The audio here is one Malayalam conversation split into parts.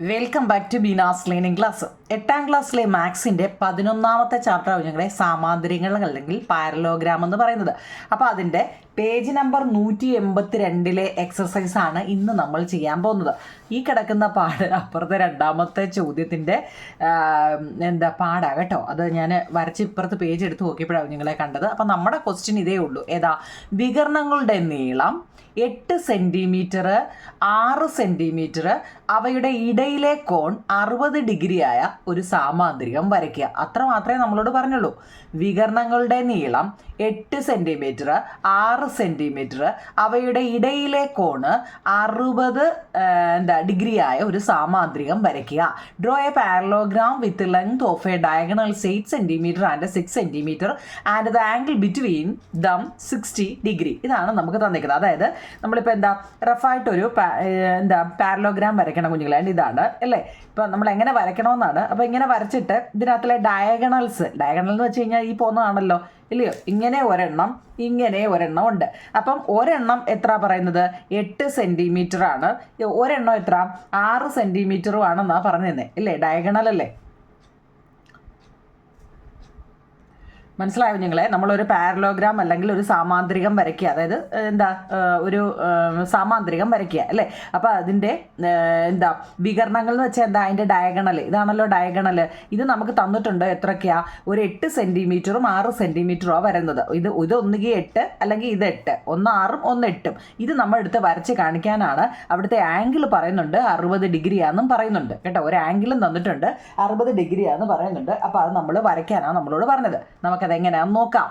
welcome back to Beena's learning class എട്ടാം ക്ലാസ്സിലെ മാത്സിന്റെ പതിനൊന്നാമത്തെ ചാപ്റ്റർ ആവും ഞങ്ങളുടെ സാമാന്തരികൾ അല്ലെങ്കിൽ പാരലോഗ്രാം എന്ന് പറയുന്നത്. അപ്പോൾ അതിന്റെ പേജ് നമ്പർ നൂറ്റി എൺപത്തി രണ്ടിലെ എക്സസൈസ് ആണ് ഇന്ന് നമ്മൾ ചെയ്യാൻ പോകുന്നത്. ഈ കിടക്കുന്ന പാട് അപ്പുറത്തെ രണ്ടാമത്തെ ചോദ്യത്തിന്റെ എന്താ പാടാ കേട്ടോ. അത് ഞാൻ വരച്ച് ഇപ്പുറത്ത് പേജ് എടുത്ത് നോക്കിയപ്പോഴാണ് നിങ്ങളെ കണ്ടത്. അപ്പം നമ്മുടെ ക്വസ്റ്റ്യൻ ഇതേ ഉള്ളൂ. ഏതാ? വികരണങ്ങളുടെ നീളം എട്ട് സെന്റിമീറ്റർ ആറ് സെന്റിമീറ്റർ അവയുടെ ഇടയിലെ കോൺ അറുപത് ഡിഗ്രിയായ ഒരു സാമാന്ത്രികം വരയ്ക്കുക. അത്ര മാത്രമേ നമ്മളോട് പറഞ്ഞുള്ളൂ. വികരണങ്ങളുടെ നീളം എട്ട് സെന്റിമീറ്റർ ആറ് സെന്റിമീറ്റർ അവയുടെ ഇടയിലെ കോണ് അറുപത് എന്താ ഡിഗ്രിയായ ഒരു സാമാന്ത്രികം വരയ്ക്കുക. Draw a parallelogram with length of a diagonal eight centimetre and six centimetre and the angle between them sixty degree ഇതാണ് നമുക്ക് തന്നിരിക്കുന്നത്. അതായത് നമ്മളിപ്പോൾ എന്താ റഫായിട്ടൊരു എന്താ പാരലോഗ്രാം വരയ്ക്കണം കുഞ്ഞുങ്ങളെ. ഇതാണ് അല്ലേ? ഇപ്പം നമ്മൾ എങ്ങനെ വരയ്ക്കണമെന്നാണ്. അപ്പോൾ ഇങ്ങനെ വരച്ചിട്ട് ഇതിനകത്തിലെ ഡയഗണൽസ് ഡയഗണൽ എന്ന് വെച്ച് കഴിഞ്ഞാൽ ഈ പോകുന്നതാണല്ലോ ഇല്ലയോ? ഇങ്ങനെ ഒരെണ്ണം ഇങ്ങനെ ഒരെണ്ണം ഉണ്ട്. അപ്പം ഒരെണ്ണം എത്ര പറയുന്നത്? എട്ട് സെന്റിമീറ്റർ ആണ്. ഒരെണ്ണം എത്ര? ആറ് സെന്റിമീറ്ററും ആണെന്നാണ് പറഞ്ഞിരുന്നത് ഇല്ലേ? ഡയഗണൽ അല്ലേ? മനസ്സിലായോ നിങ്ങളെ? നമ്മളൊരു പാരലോഗ്രാം അല്ലെങ്കിൽ ഒരു സാമാന്ത്രികം വരയ്ക്കുക. അതായത് എന്താ ഒരു സാമാന്ത്രികം വരയ്ക്കുക അല്ലേ? അപ്പോൾ അതിന്റെ എന്താ വികരണങ്ങൾ എന്ന് വെച്ചാൽ എന്താ? അതിന്റെ ഡയഗണൽ ഇതാണല്ലോ ഡയഗണൽ ഇത് നമുക്ക് തന്നിട്ടുണ്ട് എത്രയൊക്കെയാ? ഒരു എട്ട് സെന്റിമീറ്ററും ആറ് സെന്റിമീറ്ററുമാണ് വരുന്നത്. ഇത് ഇത് ഒന്നുകിൽ എട്ട് അല്ലെങ്കിൽ ഇത് എട്ട്. ഒന്ന് ആറും ഒന്ന് എട്ടും. ഇത് നമ്മൾ എടുത്ത് വരച്ച് കാണിക്കാനാണ് അവിടുത്തെ ആംഗിൾ പറയുന്നുണ്ട്. അറുപത് ഡിഗ്രിയാണെന്നും പറയുന്നുണ്ട്. കേട്ടോ? ഒരു ആംഗിളും തന്നിട്ടുണ്ട്. അറുപത് ഡിഗ്രിയാന്ന് പറയുന്നുണ്ട്. അപ്പോൾ അത് നമ്മൾ വരയ്ക്കാനാണ് നമ്മളോട് പറഞ്ഞത്. നമുക്കത് എങ്ങനെയാണെന്ന് നോക്കാം.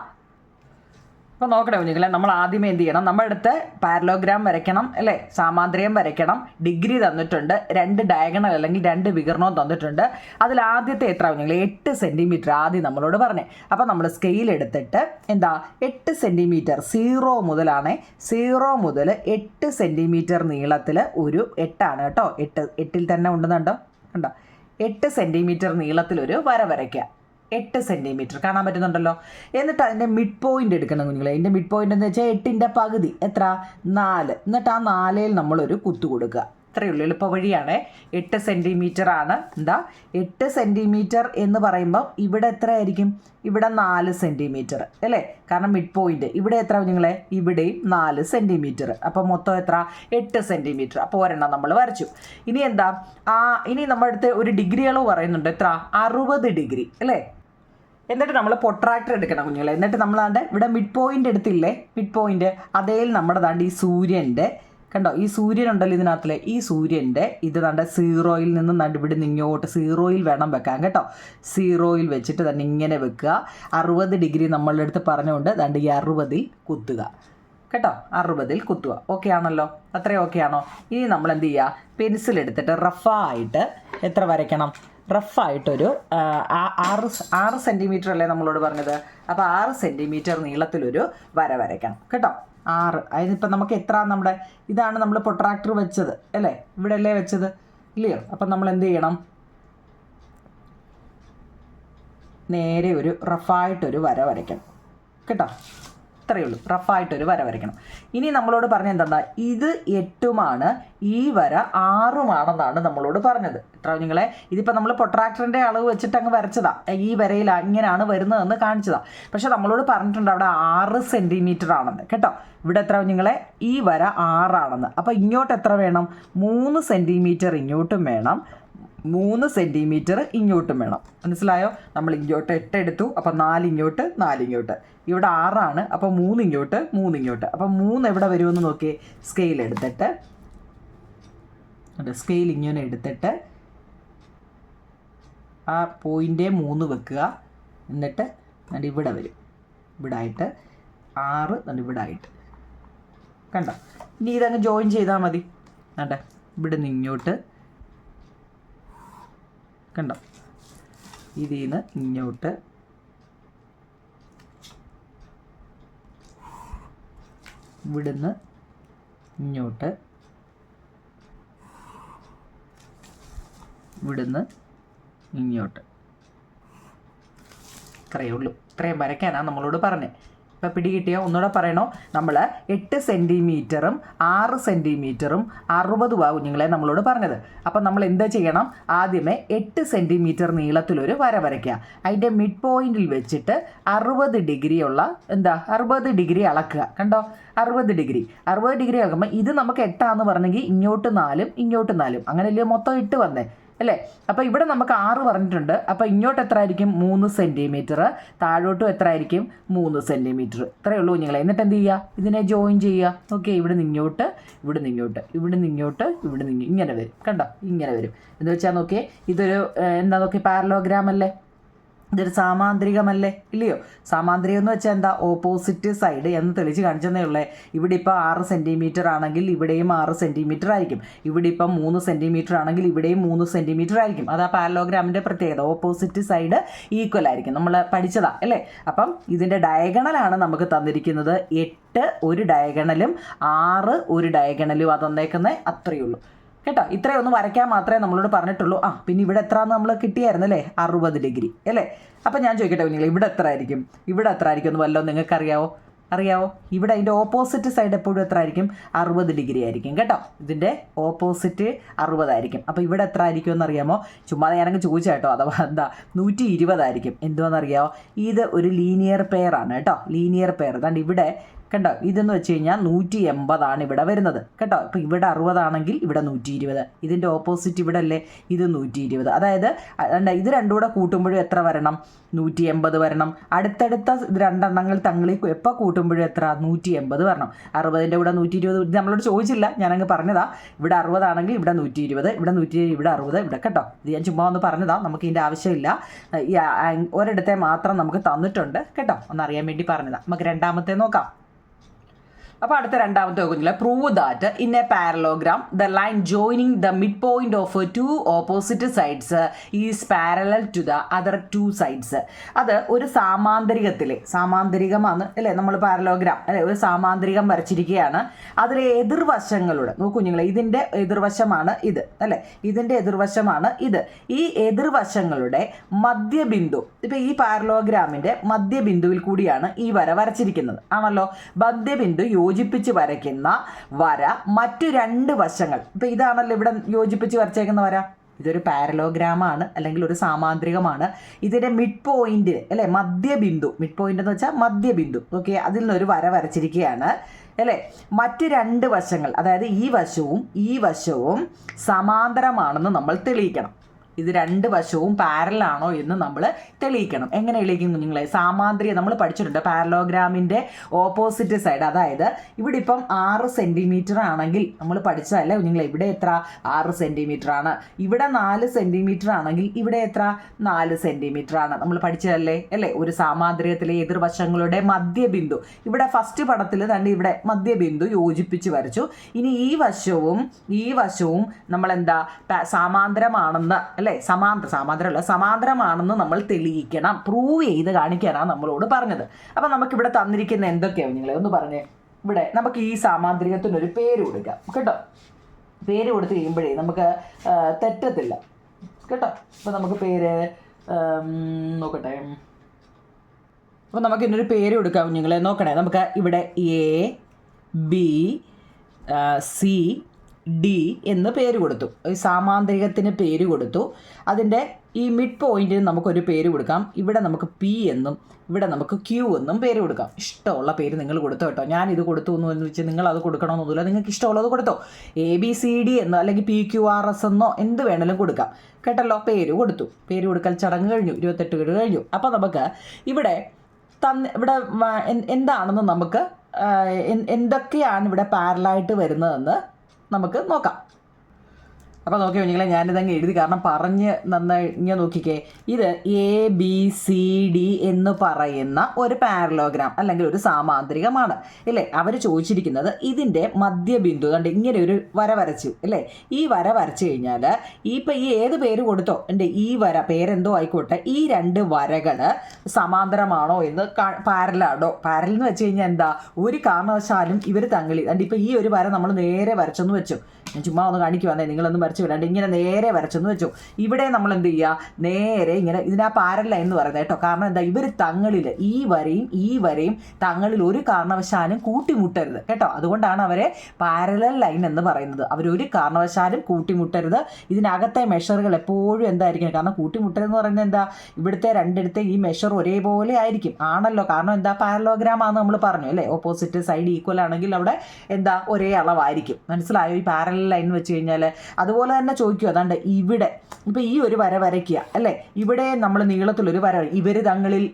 അപ്പോൾ നോക്കണേ കുഞ്ഞുങ്ങളെ നമ്മൾ ആദ്യമേ എന്ത് ചെയ്യണം? നമ്മുടെ അടുത്ത് പാരലോഗ്രാം വരയ്ക്കണം അല്ലേ? സാമാന്തരികം വരയ്ക്കണം. ഡിഗ്രി തന്നിട്ടുണ്ട് രണ്ട് ഡയഗണൽ അല്ലെങ്കിൽ രണ്ട് വികരണവും തന്നിട്ടുണ്ട്. അതിൽ ആദ്യത്തെ എത്ര കുഞ്ഞുങ്ങളെ? എട്ട് സെന്റിമീറ്റർ ആദ്യം നമ്മളോട് പറഞ്ഞേ. അപ്പോൾ നമ്മൾ സ്കെയിൽ എടുത്തിട്ട് എന്താ? എട്ട് സെന്റിമീറ്റർ സീറോ മുതലാണ്. സീറോ മുതൽ എട്ട് സെന്റിമീറ്റർ നീളത്തിൽ ഒരു എട്ടാണ് കേട്ടോ. എട്ട് എട്ടിൽ തന്നെ ഉണ്ടെന്നുണ്ടോ? കണ്ടോ എട്ട് സെന്റിമീറ്റർ നീളത്തിലൊരു വര വരയ്ക്കുക. എട്ട് സെന്റിമീറ്റർ കാണാൻ പറ്റുന്നുണ്ടല്ലോ? എന്നിട്ട് അതിന്റെ മിഡ് പോയിന്റ് എടുക്കണം കുഞ്ഞുങ്ങളെ. അതിന്റെ മിഡ് പോയിന്റ് എന്ന് വെച്ചാൽ എട്ടിന്റെ പകുതി. എത്ര? നാല്. എന്നിട്ട് ആ നാലയിൽ നമ്മളൊരു കുത്തു കൊടുക്കുക. അത്രയേ ഉള്ളൂ. എളുപ്പ വഴിയാണ്. എട്ട് സെന്റിമീറ്റർ ആണ്. എന്താ? എട്ട് സെന്റിമീറ്റർ എന്ന് പറയുമ്പോൾ ഇവിടെ എത്ര ആയിരിക്കും ഇവിടെ നാല് സെന്റിമീറ്റർ അല്ലേ? കാരണം മിഡ് പോയിന്റ് ഇവിടെ എത്ര കുഞ്ഞുങ്ങളെ? ഇവിടെയും നാല് സെന്റിമീറ്റർ അപ്പോൾ മൊത്തം എത്ര? എട്ട് സെന്റിമീറ്റർ അപ്പോൾ ഒരെണ്ണം നമ്മൾ വരച്ചു. ഇനി എന്താ? ആ ഇനി നമ്മുടെ അടുത്ത് ഒരു ഡിഗ്രി അളവ് പറയുന്നുണ്ട്. എത്ര? അറുപത് ഡിഗ്രി അല്ലേ? എന്നിട്ട് നമ്മൾ പൊട്രാക്ടർ എടുക്കണം കുഞ്ഞുങ്ങളെ. എന്നിട്ട് നമ്മളാണ്ട് ഇവിടെ മിഡ് പോയിന്റ് എടുത്തില്ലേ? മിഡ് പോയിന്റ് അതേൽ നമ്മുടെ താണ്ട് ഈ സൂര്യന്റെ കണ്ടോ? ഈ സൂര്യൻ ഉണ്ടല്ലോ ഇതിനകത്തിലെ. ഈ സൂര്യന്റെ ഇത് തണ്ട സീറോയിൽ നിന്ന് നിന്ന് ഇങ്ങോട്ട് സീറോയിൽ വേണം വെക്കാൻ കേട്ടോ. സീറോയിൽ വെച്ചിട്ട് തന്നെ ഇങ്ങനെ വെക്കുക. അറുപത് ഡിഗ്രി നമ്മളുടെ അടുത്ത് പറഞ്ഞുകൊണ്ട് തണ്ട് ഈ അറുപതിൽ കുത്തുക. കേട്ടോ? അറുപതിൽ കുത്തുക. ഓക്കെ ആണല്ലോ? അത്രയും ഓക്കെ ആണോ? ഇനി നമ്മൾ എന്ത് ചെയ്യുക? പെൻസിൽ എടുത്തിട്ട് റഫായിട്ട് എത്ര വരയ്ക്കണം? റഫായിട്ടൊരു ആറ് ആറ് സെന്റിമീറ്റർ അല്ലേ നമ്മളോട് പറഞ്ഞത്? അപ്പോൾ ആറ് സെന്റിമീറ്റർ നീളത്തിലൊരു വര വരയ്ക്കണം. കേട്ടോ? ആറ്. അതിനിപ്പോൾ നമുക്ക് എത്ര നമ്മുടെ ഇതാണ് നമ്മൾ പൊട്രാക്ടർ വെച്ചത് അല്ലേ? ഇവിടെ അല്ലേ വെച്ചത്? ഇല്ലയോ അപ്പം നമ്മൾ എന്ത് ചെയ്യണം? നേരെ ഒരു റഫായിട്ടൊരു വര വരയ്ക്കണം. കേട്ടോ? ഇത്രയേ ഉള്ളൂ. റഫായിട്ടൊരു വര വരയ്ക്കണം. ഇനി നമ്മളോട് പറഞ്ഞ എന്താ? ഇത് എട്ടുമാണ് ഈ വര ആറുമാണെന്നാണ് നമ്മളോട് പറഞ്ഞത്. എത്ര നിങ്ങളെ ഇതിപ്പോൾ നമ്മൾ പൊട്രാക്ടറിന്റെ അളവ് വെച്ചിട്ട് അങ്ങ് വരച്ചതാ. ഈ വരയിൽ അങ്ങനെയാണ് വരുന്നതെന്ന് കാണിച്ചതാ. പക്ഷെ നമ്മളോട് പറഞ്ഞിട്ടുണ്ട് അവിടെ ആറ് സെന്റിമീറ്റർ ആണെന്ന്. കേട്ടോ? ഇവിടെ എത്ര നിങ്ങളെ ഈ വര ആറാണെന്ന്. അപ്പോൾ ഇങ്ങോട്ട് എത്ര വേണം? മൂന്ന് സെന്റിമീറ്റർ ഇങ്ങോട്ടും വേണം. മൂന്ന് സെന്റിമീറ്റർ ഇങ്ങോട്ടും വേണം. മനസ്സിലായോ? നമ്മൾ ഇങ്ങോട്ട് എട്ട് എടുത്തു അപ്പം നാല് ഇങ്ങോട്ട് നാല് ഇങ്ങോട്ട്. ഇവിടെ ആറാണ് അപ്പോൾ മൂന്ന് ഇങ്ങോട്ട് മൂന്ന് ഇങ്ങോട്ട്. അപ്പം മൂന്ന് എവിടെ വരുമെന്ന് നോക്കി സ്കെയിൽ എടുത്തിട്ട് സ്കെയിൽ ഇങ്ങനെ എടുത്തിട്ട് ആ പോയിന്റേ മൂന്ന് വെക്കുക. എന്നിട്ട് ഇവിടെ വരും. ഇവിടെ ആയിട്ട് ആറ് ഇവിടെ ആയിട്ട്. കണ്ടോ? ഇനി ഇതങ്ങ് ജോയിൻ ചെയ്താൽ മതി. കണ്ടേ? ഇവിടെ നിന്ന് ഇങ്ങോട്ട് കണ്ടോ? ഇതിൽ നിന്ന് ഇങ്ങോട്ട് ഇവിടുന്ന് ഇങ്ങോട്ട് ഇവിടുന്ന് ഇങ്ങോട്ട്. ഇത്രയേ ഉള്ളൂ. ഇത്രയും വരയ്ക്കാനാണ് നമ്മളോട് പറഞ്ഞത് ഇപ്പം പിടി കിട്ടിയോ ഒന്നുകൂടെ പറയണോ? നമ്മൾ എട്ട് സെന്റിമീറ്ററും ആറ് സെന്റിമീറ്ററും അറുപത് വാ കുഞ്ഞുങ്ങളെ നമ്മളോട് പറഞ്ഞത്. അപ്പം നമ്മൾ എന്താ ചെയ്യണം? ആദ്യമേ എട്ട് സെന്റിമീറ്റർ നീളത്തിലൊരു വര വരയ്ക്കുക. അതിന്റെ മിഡ് പോയിന്റിൽ വെച്ചിട്ട് അറുപത് ഡിഗ്രിയുള്ള എന്താ? അറുപത് ഡിഗ്രി അളക്കുക. കണ്ടോ? അറുപത് ഡിഗ്രി അറുപത് ഡിഗ്രി അളക്കുമ്പോൾ ഇത് നമുക്ക് എട്ടാന്ന് പറഞ്ഞെങ്കിൽ ഇങ്ങോട്ട് നാലും ഇങ്ങോട്ട് നാലും. അങ്ങനെയല്ലേ മൊത്തം ഇട്ട് വന്നേ? അല്ലേ? അപ്പോൾ ഇവിടെ നമുക്ക് ആറ് പറഞ്ഞിട്ടുണ്ട്. അപ്പോൾ ഇങ്ങോട്ട് എത്ര ആയിരിക്കും മൂന്ന് സെന്റിമീറ്റർ താഴോട്ടും എത്ര ആയിരിക്കും മൂന്ന് സെന്റിമീറ്റർ ഇത്രയേ ഉള്ളൂ കുഞ്ഞുങ്ങളെ. എന്നിട്ട് എന്ത് ചെയ്യുക? ഇതിനെ ജോയിൻ ചെയ്യുക. ഓക്കെ ഇവിടെ നിന്ന് ഇങ്ങോട്ട് ഇവിടെ നിന്ന് ഇങ്ങോട്ട് ഇവിടെ നിന്ന് ഇങ്ങോട്ട് ഇവിടെ നിന്ന് ഇങ്ങനെ വരും. കണ്ടോ? ഇങ്ങനെ വരും. എന്ന് വെച്ചാൽ നോക്കിയേ ഇതൊരു എന്താ നോക്കി പാരലോഗ്രാം അല്ലേ? ഇതൊരു സാമാന്ത്രികമല്ലേ? ഇല്ലയോ? സാമാന്ത്രികം എന്ന് വെച്ചാൽ എന്താ? ഓപ്പോസിറ്റ് സൈഡ് എന്ന് തെളിച്ച് കാണിച്ചതേ ഉള്ളേ. ഇവിടെ ഇപ്പോൾ ആറ് സെന്റിമീറ്റർ ആണെങ്കിൽ ഇവിടെയും ആറ് സെന്റിമീറ്റർ ആയിരിക്കും. ഇവിടെ ഇപ്പം മൂന്ന് സെന്റിമീറ്റർ ആണെങ്കിൽ ഇവിടെയും മൂന്ന് സെന്റിമീറ്റർ ആയിരിക്കും. അതാ പാരലോഗ്രാമിന്റെ പ്രത്യേകത. ഓപ്പോസിറ്റ് സൈഡ് ഈക്വൽ ആയിരിക്കും. നമ്മൾ പഠിച്ചതാ അല്ലേ? അപ്പം ഇതിന്റെ ഡയഗണലാണ് നമുക്ക് തന്നിരിക്കുന്നത്. എട്ട് ഒരു ഡയഗണലും ആറ് ഒരു ഡയഗണലും തന്നേക്കുന്നത് അത്രയേ ഉള്ളൂ. കേട്ടോ? ഇത്രയൊന്ന് വരയ്ക്കാൻ മാത്രമേ നമ്മളോട് പറഞ്ഞിട്ടുള്ളൂ. ആ പിന്നെ ഇവിടെ എത്ര നമ്മൾ കിട്ടിയായിരുന്നു അല്ലേ? അറുപത് ഡിഗ്രി അല്ലേ? അപ്പം ഞാൻ ചോദിക്കട്ടെ നിങ്ങൾ ഇവിടെ എത്ര ആയിരിക്കും ഇവിടെ എത്ര ആയിരിക്കും എന്ന് വല്ലതും നിങ്ങൾക്ക് അറിയാവോ? ഇവിടെ അതിന്റെ ഓപ്പോസിറ്റ് സൈഡ് എപ്പോഴും എത്ര ആയിരിക്കും അറുപത് ഡിഗ്രി ആയിരിക്കും കേട്ടോ? ഇതിന്റെ ഓപ്പോസിറ്റ് അറുപതായിരിക്കും അപ്പോൾ ഇവിടെ എത്ര ആയിരിക്കും എന്നറിയാമോ? ചുമ്മാ ഞാനങ്ങ് ചോദിച്ചാൽ കേട്ടോ. അഥവാ എന്താ നൂറ്റി ഇരുപതായിരിക്കും എന്തുവാണെന്നറിയാമോ ഇത് ഒരു ലീനിയർ പെയർ ആണ് കേട്ടോ? ലീനിയർ പെയർ അതാണ്ട് ഇവിടെ കണ്ടോ? ഇതെന്ന് വെച്ച് കഴിഞ്ഞാൽ നൂറ്റി എൺപതാണ് ഇവിടെ വരുന്നത്. കേട്ടോ ഇപ്പം ഇവിടെ അറുപതാണെങ്കിൽ ഇവിടെ നൂറ്റി ഇരുപത് ഇതിന്റെ ഓപ്പോസിറ്റ് ഇവിടെ അല്ലേ ഇത് നൂറ്റി ഇരുപത് അതായത് ഇത് രണ്ടും കൂടെ കൂട്ടുമ്പോഴും എത്ര വരണം? നൂറ്റി എൺപത് വരണം. അടുത്തടുത്ത രണ്ടെണ്ണങ്ങൾ തങ്ങളിൽ എപ്പോൾ കൂട്ടുമ്പോഴും എത്ര? നൂറ്റി എൺപത് വരണം. അറുപതിന്റെ കൂടെ നൂറ്റി ഇരുപത് ഇത് നമ്മളോട് ചോദിച്ചില്ല. ഞാനങ്ങ് പറഞ്ഞതാ. ഇവിടെ അറുപതാണെങ്കിൽ ഇവിടെ നൂറ്റി ഇരുപത് ഇവിടെ നൂറ്റി ഇവിടെ അറുപത്. ഇവിടെ കേട്ടോ ഇത് ഞാൻ ചുമ്മാ ഒന്ന് പറഞ്ഞതാ. നമുക്ക് ഇതിന്റെ ആവശ്യമില്ല. ഒരിടത്തെ മാത്രം നമുക്ക് തന്നിട്ടുണ്ട്. കേട്ടോ ഒന്നറിയാൻ വേണ്ടി പറഞ്ഞതാ. നമുക്ക് രണ്ടാമത്തെ നോക്കാം. അപ്പോൾ അടുത്ത രണ്ടാമത്തെ നോക്കുന്നില്ല prove that in a parallelogram the line joining the midpoint of two opposite sides is parallel to the other two sides അത് ഒരു സാമാന്തരികത്തിലെ സാമാന്തരികമാണ് അല്ലേ? നമ്മൾ പാരലോഗ്രാം അല്ലെ? ഒരു സാമാന്തരികം വരച്ചിരിക്കുകയാണ്. അതിലെ എതിർവശങ്ങളുടെ നോക്കൂ നിങ്ങൾ ഇതിന്റെ എതിർവശമാണ് ഇത് അല്ലേ? ഇതിന്റെ എതിർവശമാണ് ഇത്. ഈ എതിർവശങ്ങളുടെ മധ്യബിന്ദു ഇപ്പൊ ഈ പാരലോഗ്രാമിന്റെ മധ്യബിന്ദുവിൽ കൂടിയാണ് ഈ വര വരച്ചിരിക്കുന്നത്. ആണല്ലോ? മധ്യബിന്ദു യോജിപ്പിച്ച് വരയ്ക്കുന്ന വര മറ്റു രണ്ട് വശങ്ങൾ. ഇപ്പം ഇതാണല്ലോ ഇവിടെ യോജിപ്പിച്ച് വരച്ചേക്കുന്ന വര. ഇതൊരു പാരലോഗ്രാമാണ് അല്ലെങ്കിൽ ഒരു സാമാന്ത്രികമാണ്. ഇതിന്റെ മിഡ് പോയിന്റിൽ അല്ലേ? മധ്യബിന്ദു. മിഡ് പോയിന്റ് എന്ന് വെച്ചാൽ മധ്യബിന്ദു. ഓക്കെ അതിൽ നിന്നൊരു വര വരച്ചിരിക്കുകയാണ് അല്ലേ? മറ്റ് രണ്ട് വശങ്ങൾ അതായത് ഈ വശവും ഈ വശവും സമാന്തരമാണെന്ന് നമ്മൾ തെളിയിക്കണം. ഇത് രണ്ട് വശവും പാരലാണോ എന്ന് നമ്മൾ തെളിയിക്കണം. എങ്ങനെ തെളിയിക്കും കുഞ്ഞുങ്ങളെ? സാമാന്ത്രിയെ നമ്മൾ പഠിച്ചിട്ടുണ്ട്. പാരലോഗ്രാമിന്റെ ഓപ്പോസിറ്റ് സൈഡ് അതായത് ഇവിടെ ഇപ്പം ആറ് സെന്റിമീറ്റർ ആണെങ്കിൽ നമ്മൾ പഠിച്ചതല്ലേ കുഞ്ഞുങ്ങളെ? ഇവിടെ എത്ര? ആറ് സെന്റിമീറ്റർ ആണ്. ഇവിടെ നാല് സെന്റിമീറ്റർ ആണെങ്കിൽ ഇവിടെ എത്ര? നാല് സെന്റിമീറ്റർ ആണ്. നമ്മൾ പഠിച്ചതല്ലേ? അല്ലേ? ഒരു സാമാന്ത്രിയത്തിലെ എതിർവശങ്ങളുടെ മധ്യബിന്ദു. ഇവിടെ ഫസ്റ്റ് പടത്തിൽ തന്നെ ഇവിടെ മധ്യബിന്ദു യോജിപ്പിച്ച് വരച്ചു. ഇനി ഈ വശവും ഈ വശവും നമ്മൾ എന്താ സമാന്തരമാണെന്ന് അല്ലേ? സമാന്തര സമാന്തരമല്ല സമാന്തരമാണെന്ന് നമ്മൾ തെളിയിക്കണം. പ്രൂവ് ചെയ്ത് കാണിക്കാനാണ് നമ്മളോട് പറഞ്ഞത്. അപ്പം നമുക്കിവിടെ തന്നിരിക്കുന്ന എന്തൊക്കെയാണ് നിങ്ങളെ ഒന്ന് പറഞ്ഞേ. ഇവിടെ നമുക്ക് ഈ സാമാന്ത്രികത്തിനൊരു പേര് കൊടുക്കാം. കേട്ടോ? പേര് കൊടുത്ത് കഴിയുമ്പോഴേ നമുക്ക് തെറ്റത്തില്ല. കേട്ടോ? അപ്പം നമുക്ക് പേര് നോക്കട്ടെ. അപ്പോൾ നമുക്ക് ഇതിനൊരു പേര് കൊടുക്കാം കുഞ്ഞുങ്ങളെ. നോക്കണേ. നമുക്ക് ഇവിടെ എ ബി സി ഡി എന്ന് പേര് കൊടുത്തു. ഈ സാമാന്തരികത്തിന് പേര് കൊടുത്തു. അതിന്റെ ഈ മിഡ് പോയിന്റിന് നമുക്കൊരു പേര് കൊടുക്കാം. ഇവിടെ നമുക്ക് പി എന്നും ഇവിടെ നമുക്ക് ക്യൂ എന്നും പേര് കൊടുക്കാം. ഇഷ്ടമുള്ള പേര് നിങ്ങൾ കൊടുത്തോ കേട്ടോ. ഞാൻ ഇത് കൊടുത്തു എന്ന് വെച്ച് നിങ്ങൾ അത് കൊടുക്കണമെന്നൊന്നുമില്ല. നിങ്ങൾക്ക് ഇഷ്ടമുള്ളത് കൊടുത്തോ. എ ബി സി ഡി എന്നോ അല്ലെങ്കിൽ പി ക്യു ആർ എസ് എന്നോ എന്ത് വേണമെങ്കിലും കൊടുക്കാം. കേട്ടല്ലോ? പേര് കൊടുത്തു. പേര് കൊടുക്കൽ ചടങ്ങ് കഴിഞ്ഞു. ഇരുപത്തെട്ട് വീട് കഴിഞ്ഞു. അപ്പോൾ നമുക്ക് ഇവിടെ തന്ന് ഇവിടെ എന്താണെന്ന് നമുക്ക് എന്തൊക്കെയാണ് ഇവിടെ പാരലായിട്ട് വരുന്നതെന്ന് നമുക്ക് നോക്കാം. അപ്പോൾ നോക്കി കുഞ്ഞുങ്ങളെ ഞാനിതങ്ങ് എഴുതി കാരണം പറഞ്ഞ് നന്നായി ഇങ്ങനെ നോക്കിക്കേ. ഇത് എ ബി സി ഡി എന്ന് പറയുന്ന ഒരു പാരലോഗ്രാം അല്ലെങ്കിൽ ഒരു സാമാന്ത്രികമാണ്. അല്ലേ അവർ ചോദിച്ചിരിക്കുന്നത് ഇതിന്റെ മധ്യബിന്ദു കണ്ട് ഇങ്ങനെ ഒരു വര വരച്ചു അല്ലേ ഈ വര വരച്ചു കഴിഞ്ഞാൽ ഈ ഇപ്പം ഈ ഏത് പേര് കൊടുത്തോ? എന്റെ ഈ വര പേരെന്തോ ആയിക്കോട്ടെ. ഈ രണ്ട് വരകൾ സമാന്തരമാണോ എന്ന് പാരലാണോ പാരൽ എന്ന് വെച്ച് കഴിഞ്ഞാൽ എന്താ? ഒരു കാരണവശാലും ഇവർ തങ്ങളിൽ അണ്ട് ഇപ്പം ഈ ഒരു വര നമ്മൾ നേരെ വരച്ചെന്ന് വെച്ചു. ഞാൻ ചുമ്മാ ഒന്ന് കാണിക്കുവാന്നേ നിങ്ങളൊന്നും വരച്ച് വരച്ചു വിടാണ്ട്. ഇങ്ങനെ നേരെ വരച്ചെന്ന് വെച്ചു. ഇവിടെ നമ്മൾ എന്ത് ചെയ്യുക നേരെ ഇങ്ങനെ ഇതിനാ പാരൽ ലൈൻ എന്ന് പറയുന്നത് കേട്ടോ. കാരണം എന്താ? ഇവർ തങ്ങളിൽ ഈ വരയും ഈ വരയും തങ്ങളിൽ ഒരു കാരണവശാലും കൂട്ടിമുട്ടരുത് കേട്ടോ. അതുകൊണ്ടാണ് അവരെ പാരലൽ ലൈൻ എന്ന് പറയുന്നത്. അവരൊരു കാരണവശാലും കൂട്ടിമുട്ടരുത്. ഇതിനകത്തെ മെഷറുകൾ എപ്പോഴും എന്തായിരിക്കും കാരണം കൂട്ടിമുട്ടരുത് എന്ന് പറയുന്നത് എന്താ? ഇവിടുത്തെ രണ്ടിടത്തെ ഈ മെഷർ ഒരേപോലെ ആയിരിക്കും. ആണല്ലോ. കാരണം എന്താ? പാരലോഗ്രാം ആണെന്ന് നമ്മൾ പറഞ്ഞു അല്ലേ? ഓപ്പോസിറ്റ് സൈഡ് ഈക്വൽ ആണെങ്കിൽ അവിടെ എന്താ? ഒരേ അളവായിരിക്കും. മനസ്സിലായോ? ഈ പാരലൽ ലൈൻ വെച്ച് കഴിഞ്ഞാൽ അതുപോലെ തന്നെ ചോദിക്കുക അതാണ്ട് ഇവിടെ. ഇപ്പം ഈ ഒരു വര വരയ്ക്കുക അല്ലേ? ഇവിടെ നമ്മൾ നീളത്തിലൊരു വര ഇവർ തങ്ങളിൽ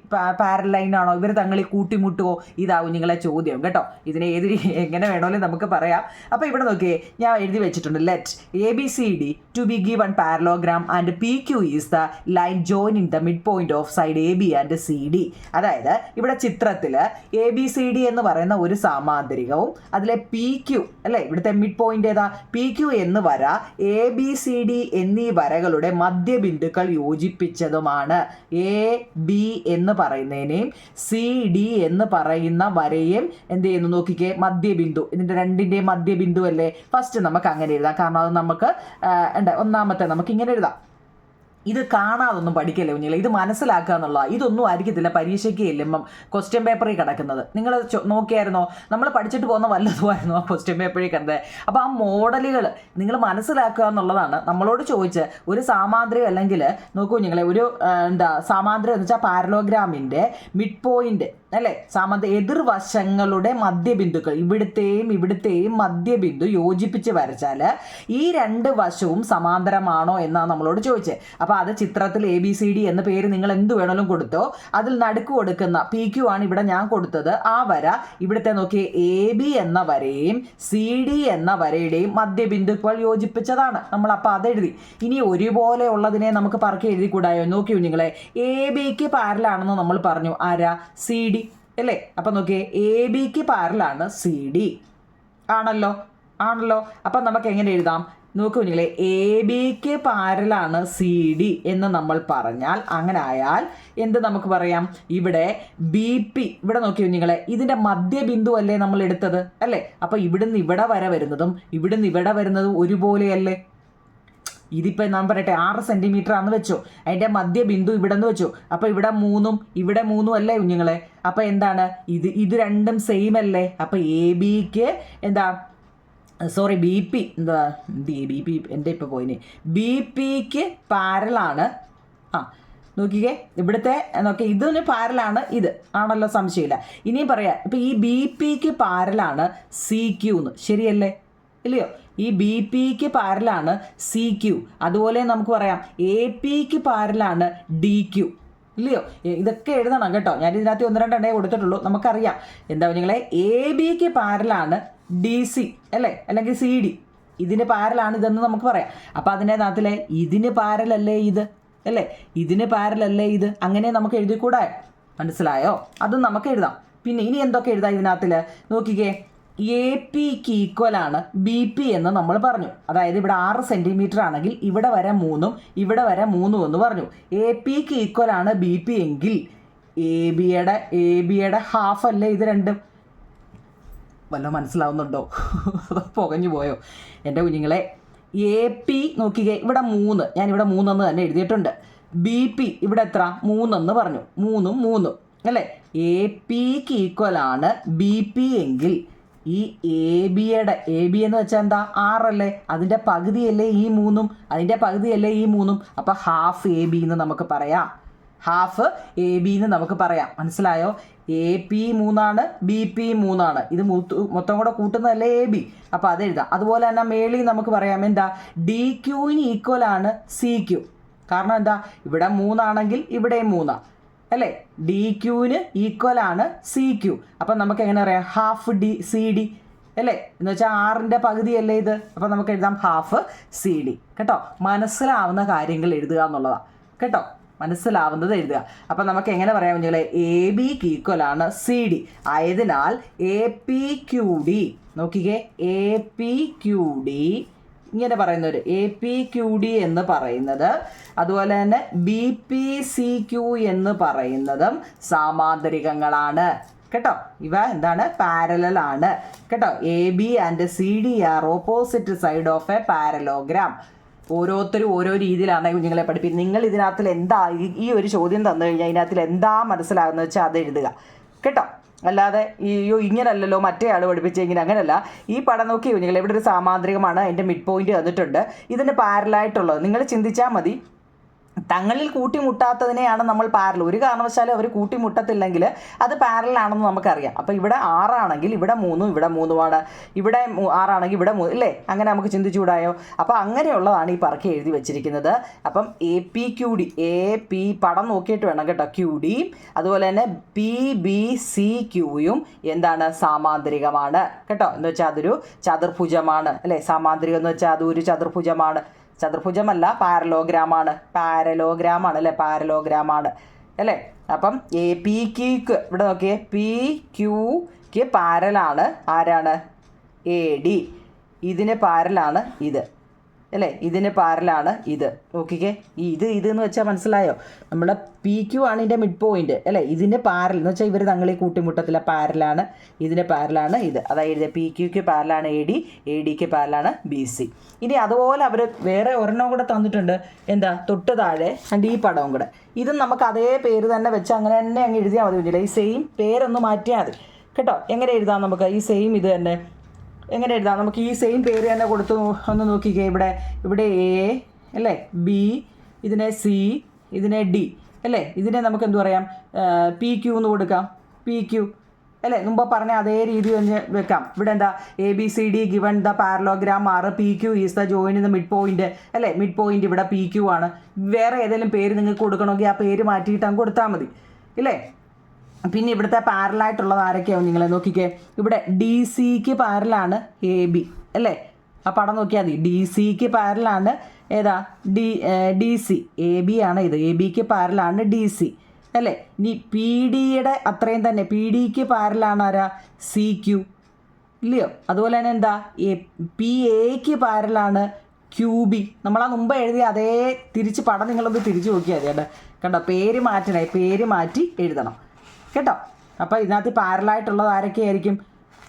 ആണോ? ഇവർ തങ്ങളിൽ കൂട്ടിമുട്ടുമോ ഇതാവും നിങ്ങളെ ചോദ്യം കേട്ടോ? ഇതിനെ ഏത് എങ്ങനെ വേണമെങ്കിലും നമുക്ക് പറയാം. അപ്പോൾ ഇവിടെ നോക്കിയേ ഞാൻ എഴുതി വെച്ചിട്ടുണ്ട്. Let A B C D to be given parallelogram and P Q is the line joining the midpoint of side A B and C D അതായത് ഇവിടെ ചിത്രത്തിൽ എ ബി സി ഡി എന്ന് പറയുന്ന ഒരു സാമാന്തരികവും അതിലെ പി ക്യു അല്ലേ? ഇവിടുത്തെ മിഡ് പോയിന്റ് ഏതാ? പി ക്യു എന്ന് വര എ ബി സി ഡി എന്നീ വരകളുടെ മധ്യബിന്ദുക്കൾ യോജിപ്പിച്ചതുമാണ്. എ ബി എന്ന് പറയുന്നതിനെയും സി ഡി എന്ന് പറയുന്ന വരയും എന്ത് ചെയ്യുന്നു നോക്കിക്കേ? മധ്യബിന്ദു. ഇതിന്റെ രണ്ടിന്റെയും മധ്യബിന്ദു അല്ലേ ഫസ്റ്റ് നമുക്ക് അങ്ങനെ എഴുതാം. കാരണം അത് നമുക്ക് ഉണ്ട് ഒന്നാമത്തെ നമുക്ക് ഇങ്ങനെ എഴുതാം. ഇത് കാണാതൊന്നും പഠിക്കല്ലേ കുഞ്ഞില്ല ഇത് മനസ്സിലാക്കുക എന്നുള്ള ഇതൊന്നും ആയിരിക്കത്തില്ല പരീക്ഷയ്ക്ക് ചെല്ലുമ്പം ക്വസ്റ്റ്യൻ പേപ്പറിൽ കിടക്കുന്നത്. നിങ്ങൾ നോക്കിയായിരുന്നോ? നമ്മൾ പഠിച്ചിട്ട് പോകുന്ന വല്ലതുമായിരുന്നു ആ ക്വസ്റ്റ്യൻ പേപ്പറിൽ കിടന്നത്? അപ്പോൾ ആ മോഡലുകൾ നിങ്ങൾ മനസ്സിലാക്കുക എന്നുള്ളതാണ് നമ്മളോട് ചോദിച്ച് ഒരു സാമാന്ത്രികം അല്ലെങ്കിൽ നോക്കൂ നിങ്ങളെ ഒരു എന്താ സാമാന്ത്രികം എന്ന് വെച്ചാൽ പാരലോഗ്രാമിന്റെ മിഡ് പോയിന്റ് അല്ലേ? സാമന്ത എതിർവശങ്ങളുടെ മധ്യബിന്ദുക്കൾ. ഇവിടുത്തെയും ഇവിടുത്തെയും മധ്യബിന്ദു യോജിപ്പിച്ച് വരച്ചാൽ ഈ രണ്ട് വശവും സമാന്തരമാണോ എന്നാണ് നമ്മളോട് ചോദിച്ചത്. അപ്പോൾ അത് ചിത്രത്തിൽ എ ബി സി ഡി എന്ന പേര് നിങ്ങൾ എന്ത് വേണമെങ്കിലും കൊടുത്തോ. അതിൽ നടുക്ക് കൊടുക്കുന്ന പി ക്യു ആണ് ഇവിടെ ഞാൻ കൊടുത്തത്. ആ വര ഇവിടുത്തെ നോക്കി എ ബി എന്ന വരയും സി ഡി എന്ന വരയുടെയും മധ്യബിന്ദുക്കൾ യോജിപ്പിച്ചതാണ്. നമ്മൾ അപ്പോൾ അതെഴുതി ഇനി ഒരുപോലെ ഉള്ളതിനെ നമുക്ക് പറക്കി എഴുതി കൂടായോ നോക്കിയോ നിങ്ങളെ? എ ബിക്ക് പാരലാണെന്ന് നമ്മൾ പറഞ്ഞു. ആരാ? സി ഡി അല്ലേ? അപ്പം നോക്കിയേ എ ബിക്ക് പാരലാണ് സി ഡി ആണല്ലോ? ആണല്ലോ? അപ്പം നമുക്ക് എങ്ങനെ എഴുതാം? നോക്കൂ നിങ്ങളെ എ ബിക്ക് പാരലാണ് സി ഡി എന്ന് നമ്മൾ പറഞ്ഞാൽ അങ്ങനെ ആയാൽ എന്ത് നമുക്ക് പറയാം? ഇവിടെ ബി പി ഇവിടെ നോക്കിയോ നിങ്ങളെ ഇതിന്റെ മധ്യബിന്ദു അല്ലേ നമ്മൾ എടുത്തത്? അല്ലേ? അപ്പോൾ ഇവിടുന്ന് ഇവിടെ വരെ വരുന്നതും ഇവിടുന്ന് ഇവിടെ വരുന്നതും ഒരുപോലെയല്ലേ? ഇതിപ്പോൾ ഞാൻ പറയട്ടെ ആറ് സെന്റിമീറ്റർ ആണെന്ന് വെച്ചോ. അതിന്റെ മധ്യബിന്ദു ഇവിടെ നിന്ന് വെച്ചു. അപ്പോൾ ഇവിടെ മൂന്നും ഇവിടെ മൂന്നും അല്ലേ കുഞ്ഞുങ്ങളെ? അപ്പോൾ എന്താണ്? ഇത് ഇത് രണ്ടും സെയിം അല്ലേ? അപ്പോൾ എ ബിക്ക് എന്താ? സോറി ബി പി എന്ത്? ബി പി എന്റെ ഇപ്പോൾ പോയിന്? ബി പിക്ക് പാരലാണ് ആ നോക്കിക്കേ. ഇവിടുത്തെ നോക്കി ഇതിന് പാരലാണ് ഇത്. ആണല്ലോ സംശയമില്ല. ഇനിയും പറയാം. ഇപ്പം ഈ ബി പിക്ക് പാരലാണ് സി ക്യൂന്ന് ശരിയല്ലേ? ഇല്ലയോ? ഈ ബി പിക്ക് പാരലാണ് സി ക്യു അതുപോലെ നമുക്ക് പറയാം എ പിക്ക് പാരലാണ് ഡി ക്യു ഇല്ലയോ? ഇതൊക്കെ എഴുതണം കേട്ടോ. ഞാൻ ഇതിനകത്ത് ഒന്ന് രണ്ടെണ്ണേ കൊടുത്തിട്ടുള്ളൂ. നമുക്കറിയാം. എന്താ നിങ്ങളെ എ ബിക്ക് പാരലാണ് ഡി സി അല്ലേ? അല്ലെങ്കിൽ സി ഡി ഇതിന് പാരലാണ് ഇതെന്ന് നമുക്ക് പറയാം. അപ്പം അതിന്റെ നാത്തിലെ ഇതിന് പാരലല്ലേ ഇത്? അല്ലേ? ഇതിന് പാരലല്ലേ ഇത്? അങ്ങനെ നമുക്ക് എഴുതിക്കൂടാ? മനസ്സിലായോ? അതും നമുക്ക് എഴുതാം. പിന്നെ ഇനി എന്തൊക്കെ എഴുതാം ഇതിനകത്തിൽ നോക്കിക്കേ. എ പിക്ക് ഈക്വൽ ആണ് ബി പി എന്ന് നമ്മൾ പറഞ്ഞു. അതായത് ഇവിടെ ആറ് സെന്റിമീറ്റർ ആണെങ്കിൽ ഇവിടെ വരെ മൂന്നും ഇവിടെ വരെ മൂന്നും എന്ന് പറഞ്ഞു. എ പിക്ക് ഈക്വൽ ആണ് ബി പി എങ്കിൽ എ ബിയുടെ എ ബിയുടെ ഹാഫ് അല്ലേ ഇത് രണ്ടും? വല്ല മനസ്സിലാവുന്നുണ്ടോ? പുകഞ്ഞു പോയോ? എന്റെ കുഞ്ഞുങ്ങളെ എ പി നോക്കിക്കേ ഇവിടെ മൂന്ന്. ഞാൻ ഇവിടെ മൂന്നെന്ന് തന്നെ എഴുതിയിട്ടുണ്ട്. ബി പി ഇവിടെ എത്ര? മൂന്നെന്ന് പറഞ്ഞു. മൂന്നും മൂന്നും. അല്ലേ? എ പിക്ക് ഈക്വൽ ആണ് ബി പി എങ്കിൽ ഈ എ ബിയുടെ എ ബി എന്ന് വെച്ചാൽ എന്താ? ആറല്ലേ? അതിന്റെ പകുതിയല്ലേ ഈ മൂന്നും? അതിന്റെ പകുതിയല്ലേ ഈ മൂന്നും? അപ്പോൾ ഹാഫ് എ ബി എന്ന് നമുക്ക് പറയാം. ഹാഫ് എ ബി എന്ന് നമുക്ക് പറയാം. മനസ്സിലായോ? എ പി മൂന്നാണ് ബി പി മൂന്നാണ്. ഇത് മൂത്ത് കൂടെ കൂട്ടുന്നതല്ലേ എ ബി അപ്പോൾ അത് എഴുതാം. അതുപോലെ തന്നെ മേളിൽ നമുക്ക് പറയാം എന്താ? ഡി ക്യൂവിന് ഈക്വൽ ആണ് സി ക്യൂ കാരണം എന്താ? ഇവിടെ മൂന്നാണെങ്കിൽ ഇവിടെയും മൂന്നാ. അല്ലേ? ഡി ക്യൂവിന് ഈക്വൽ ആണ് സി ക്യൂ അപ്പം നമുക്ക് എങ്ങനെ പറയാം ഹാഫ് ഡി സി ഡി അല്ലേ? എന്ന് വെച്ചാൽ ആറിന്റെ പകുതിയല്ലേ ഇത്? അപ്പം നമുക്ക് എഴുതാം ഹാഫ് സി ഡി കേട്ടോ? മനസ്സിലാവുന്ന കാര്യങ്ങൾ എഴുതുക എന്നുള്ളതാണ് കേട്ടോ? മനസ്സിലാവുന്നത് എഴുതുക. അപ്പം നമുക്ക് എങ്ങനെ പറയാം കുഞ്ഞുങ്ങളെ? എ ബിക്ക് ഈക്വൽ ആണ് സി ഡി ആയതിനാൽ എ പി ക്യു ഡി നോക്കിക്കേ. എ പി ക്യു ഡി ഇങ്ങനെ പറയുന്നവർ എ പി ക്യു ഡി എന്ന് പറയുന്നത് അതുപോലെ തന്നെ ബി പി സി ക്യു എന്ന് പറയുന്നതും സാമാന്തരികങ്ങളാണ്. കേട്ടോ? ഇവ എന്താണ്? പാരലൽ ആണ്. കേട്ടോ? A B and C D are opposite side of a parallelogram ഓരോരുത്തരും ഓരോ രീതിയിലാണ് കുഞ്ഞുങ്ങളെ പഠിപ്പിക്കുന്നത്. നിങ്ങൾ ഇതിനകത്തിൽ എന്താ ഈ- ഒരു ചോദ്യം തന്നു കഴിഞ്ഞാൽ ഇതിനകത്തിൽ എന്താ മനസ്സിലാകുന്നത് വെച്ചാൽ അത് എഴുതുക. കേട്ടോ? അല്ലാതെ അയ്യോ ഇങ്ങനല്ലല്ലോ മറ്റേ ആൾ ഇങ്ങനെ അങ്ങനല്ല. ഈ പടം നോക്കി നിങ്ങൾ ഇവിടെ ഒരു സാമാന്ത്രികമാണ് അതിന്റെ മിഡ് പോയിന്റ് തന്നിട്ടുണ്ട്. ഇതിന് പാരലായിട്ടുള്ളത് നിങ്ങൾ ചിന്തിച്ചാൽ മതി. തങ്ങളിൽ കൂട്ടിമുട്ടാത്തതിനെയാണ് നമ്മൾ പാരൽ ഒരു കാരണവശാലും അവർ കൂട്ടിമുട്ടത്തില്ലെങ്കിൽ അത് പാരലാണെന്ന് നമുക്കറിയാം. അപ്പോൾ ഇവിടെ ആറാണെങ്കിൽ ഇവിടെ മൂന്നും ഇവിടെ മൂന്നുമാണ് ഇവിടെ ആറാണെങ്കിൽ ഇവിടെ മൂന്ന് ഇല്ലേ? അങ്ങനെ നമുക്ക് ചിന്തിച്ചുകൂടായോ? അപ്പോൾ അങ്ങനെയുള്ളതാണ് ഈ പറക്കി എഴുതി വെച്ചിരിക്കുന്നത്. അപ്പം A P Q D A P പടം നോക്കിയിട്ട് വേണം കേട്ടോ. ക്യു ഡി അതുപോലെ തന്നെ പി ബി സി ക്യൂയും എന്താണ്? സാമാന്തരികമാണ്. കേട്ടോ? എന്ന് വെച്ചാൽ അതൊരു ചതുർഭുജമാണ്. അല്ലേ? സാമാന്തരികം എന്ന് വെച്ചാൽ അതൊരു ചതുർഭുജമാണ്. ചതുർഭുജമല്ല പാരലോഗ്രാമാണ്. പാരലോഗ്രാമാണ് അല്ലേ? പാരലോഗ്രാമാണ് അല്ലേ? അപ്പം എ പി ക്യൂക്ക് ഇവിടെ നോക്കിയേ. പി ക്യൂക്ക് പാരലാണ്. ആരാണ്? എ ഡി ഇതിന് പാരലാണ് ഇത്. അല്ലേ? ഇതിന് പാരലാണ് ഇത്. നോക്കിക്കേ. ഈ ഇത് ഇത് എന്ന് വെച്ചാൽ മനസ്സിലായോ? നമ്മുടെ പി ക്യു ആണ് ഇതിന്റെ മിഡ് പോയിന്റ് അല്ലേ? ഇതിന്റെ പാരൽ. എന്ന് വെച്ചാൽ ഇവർ തങ്ങളീ കൂട്ടിമുട്ടത്തിലെ പാരലാണ്. ഇതിന് പാരലാണ് ഇത്. അതായത് പി ക്യുക്ക് പാരലാണ് എ ഡി എ ഡിക്ക് പാരലാണ് ബി സി ഇനി അതുപോലെ അവർ വേറെ ഒരെണ്ണം കൂടെ തന്നിട്ടുണ്ട്. എന്താ? തൊട്ട് താഴെ ആൻഡ് ഈ പടവും കൂടെ. ഇതും നമുക്ക് അതേ പേര് തന്നെ വെച്ച് അങ്ങനെ തന്നെ അങ്ങ് എഴുതിയാൽ മതി ഈ സെയിം പേരൊന്ന് മാറ്റിയാൽ മതി. കേട്ടോ? എങ്ങനെ എഴുതാം നമുക്ക്? ഈ സെയിം ഇത് തന്നെ. എങ്ങനെ എഴുതാം? നമുക്ക് ഈ സെയിം പേര് തന്നെ കൊടുത്ത് ഒന്ന് നോക്കിക്കേ. ഇവിടെ ഇവിടെ എ അല്ലേ? ബി ഇതിനെ സി ഇതിനെ ഡി അല്ലേ? ഇതിനെ നമുക്ക് എന്തു പറയാം? പി ക്യൂ എന്ന് കൊടുക്കാം. പി ക്യൂ അല്ലേ? മുമ്പ് പറഞ്ഞ അതേ രീതി തന്നെ വെക്കാം. ഇവിടെ എന്താ? A B C D given the parallelogram ആറ് P Q is the join the midpoint അല്ലേ? മിഡ് പോയിന്റ് ഇവിടെ പി ക്യൂ ആണ്. വേറെ ഏതെങ്കിലും പേര് നിങ്ങൾക്ക് കൊടുക്കണമെങ്കിൽ ആ പേര് മാറ്റിയിട്ട് അങ്ങ് കൊടുത്താൽ മതി. ഇല്ലേ? പിന്നെ ഇവിടുത്തെ പാരലായിട്ടുള്ളത് ആരൊക്കെയാവും നിങ്ങളെ നോക്കിക്കേ. ഇവിടെ ഡി സിക്ക് പാരലാണ് എ ബി അല്ലേ? ആ പടം നോക്കിയാൽ മതി. ഡി സിക്ക് പാരലാണ് ഏതാ? D D C A B ആണ് ഇത്. എ ബിക്ക് പാരലാണ് ഡി സി അല്ലേ? ഇനി പി ഡിയുടെ അത്രയും തന്നെ. പി ഡിക്ക് പാരലാണ് ആരാ? സി ക്യു ഇല്ലയോ? അതുപോലെ തന്നെ എന്താ? എ പി എക്ക് പാരലാണ് ക്യൂ ബി ആ മുമ്പ് എഴുതിയ അതേ തിരിച്ച് പടം നിങ്ങളൊന്ന് തിരിച്ചു നോക്കിയാൽ മതി കേട്ടോ. കണ്ടോ? പേര് മാറ്റണേ. പേര് മാറ്റി എഴുതണം. കേട്ടോ? അപ്പോൾ ഇതിനകത്ത് പാരലായിട്ടുള്ളത് ആരൊക്കെയായിരിക്കും?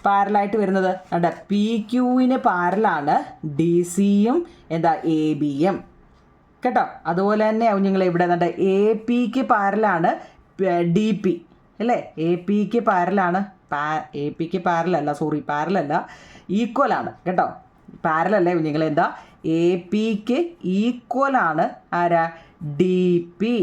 പാരലായിട്ട് വരുന്നത് അണ്ട പി ക്യൂവിന് പാരലാണ് ഡി സിയും എന്താ എ ബിയും കേട്ടോ? അതുപോലെ തന്നെ ഞങ്ങൾ ഇവിടെ എന്താ എ പിക്ക് പാരലാണ് ഡി പി അല്ലേ? എ പിക്ക് പാരലാണ് പാ എ പിക്ക് പാരലല്ല സോറി പാരലല്ല ഈക്വലാണ് കേട്ടോ? പാരലല്ലേ? നിങ്ങൾ എന്താ? എ പിക്ക് ഈക്വലാണ് ആരാ? ഡി പി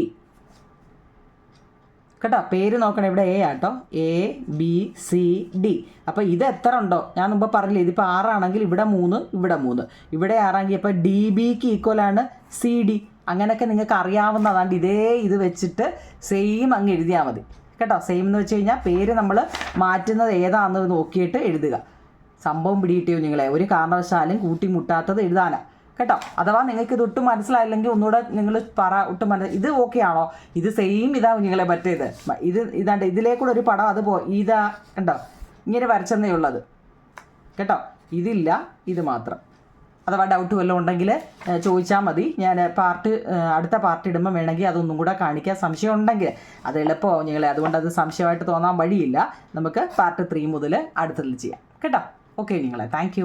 കേട്ടോ പേര് നോക്കണം ഇവിടെ എ ആട്ടോ. എ ബി സി ഡി അപ്പോൾ ഇത് എത്ര ഉണ്ടോ? ഞാൻ മുമ്പ് പറഞ്ഞില്ലേ ഇതിപ്പോൾ ആറാണെങ്കിൽ ഇവിടെ മൂന്ന് ഇവിടെ മൂന്ന്. ഇവിടെ ആറാണെങ്കിൽ ഇപ്പോൾ ഡി ബിക്ക് ആണ് സി ഡി അങ്ങനെയൊക്കെ നിങ്ങൾക്ക് അറിയാവുന്നതാണ് ഇതേ ഇത് വെച്ചിട്ട് സെയിം അങ്ങ് എഴുതിയാൽ മതി. കേട്ടോ സെയിം എന്ന് വെച്ച് കഴിഞ്ഞാൽ പേര് നമ്മൾ മാറ്റുന്നത് ഏതാണെന്ന് നോക്കിയിട്ട് എഴുതുക. സംഭവം പിടിയിട്ടോ നിങ്ങളെ? ഒരു കാരണവശാലും കൂട്ടിമുട്ടാത്തത് എഴുതാനാണ് കേട്ടോ? അഥവാ നിങ്ങൾക്ക് ഇത് ഒട്ടും മനസ്സിലായില്ലെങ്കിൽ ഒന്നുകൂടെ നിങ്ങൾ പറ ഒട്ടും മനസ്സിൽ ഇത് ഓക്കെ ആണോ? ഇത് സെയിം ഇതാ നിങ്ങളെ പറ്റിയത്. ഇത് ഇതാണ്ട് ഇതിലേക്കൂടെ ഒരു പടം അത് പോ ഇതാ കണ്ടോ? ഇങ്ങനെ വരച്ചെന്നേ ഉള്ളത്. കേട്ടോ? ഇതില്ല ഇത് മാത്രം. അഥവാ ഡൗട്ട് വല്ലതും ഉണ്ടെങ്കിൽ ചോദിച്ചാൽ മതി. ഞാൻ പാർട്ട് അടുത്ത പാർട്ട് ഇടുമ്പോൾ വേണമെങ്കിൽ അതൊന്നും കൂടെ കാണിക്കാൻ സംശയം ഉണ്ടെങ്കിൽ അത് എളുപ്പമാവും നിങ്ങളെ. അതുകൊണ്ട് അത് സംശയമായിട്ട് തോന്നാൻ വഴിയില്ല. നമുക്ക് പാർട്ട് ത്രീ മുതൽ അടുത്തതിൽ ചെയ്യാം. കേട്ടോ? ഓക്കെ നിങ്ങളെ. താങ്ക്